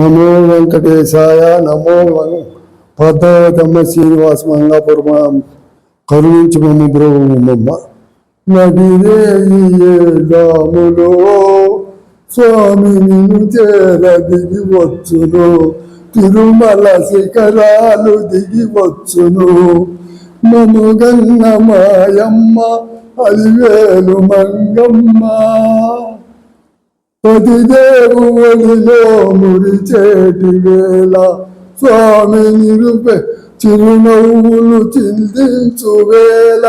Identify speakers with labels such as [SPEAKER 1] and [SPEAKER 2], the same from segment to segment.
[SPEAKER 1] నమో వెంకటేశాయ నమో వం- పద్మావతమ్మ శ్రీనివాస మంగాపురమ కరుణించి మమ్మ బ్రహ్మమ్మ నదిరేములో స్వామి నిన్ను వచ్చును. తిరుమల శిఖరాలు దిగి వచ్చును. నముగన్న మాయమ్మ అలివేలు మంగమ్మ. పది దేవుడిలో మురిచేటి వేళ. స్వామి నిరుపే చిరునవ్వులు చిందించు వేళ.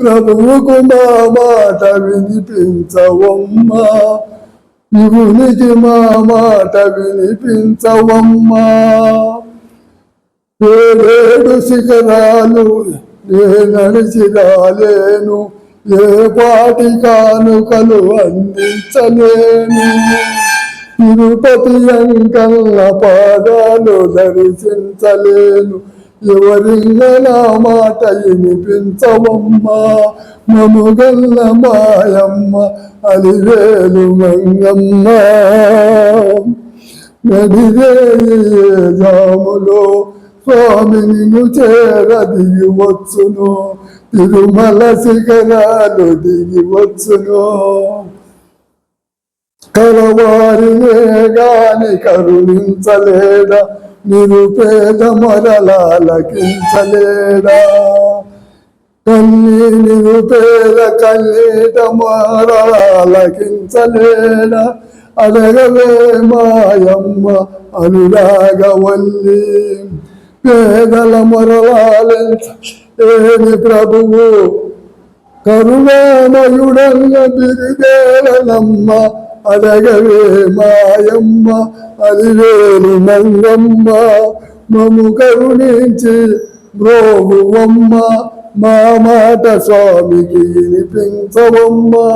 [SPEAKER 1] ప్రభువుకు మా మాట వినిపించవమ్మా. శివునికి మా మాట వినిపించవమ్మా. ఏడేడు శిఖరాలు ఏ నడిచి రాలేను ఏ పాటి కానుకలు అందించలేను? తిరుపతి అంకల్ల పాదాలు దర్శించలేను. ఎవరింగ నా మాట వినిపించవమ్మా? మనుగల్ల మాయమ్మ అలివేలు మంగమ్మ నడిరే జాములో స్వామి నిన్ను చేర వచ్చును తిరుమల శిఖరాలు దిగి వచ్చును. కలవారినే గాని కరుణించలేడా నిరుపేద మొరలాలకించలేడా కన్నీ నిరుపేద కన్నీట మొరలాలకించలేడా. అడగవే మాయమ్మ అనురాగవల్లి. పేదల మొరలాలించ ఏమి ప్రభువు? కరుణామయుడన్న బిరిదేలనమ్మ అడగవే మాయమ్మ అలివేలు మంగమ్మ. మము కరుణించి బ్రోగువమ్మ మా మాట స్వామికి వినిపించవమ్మా.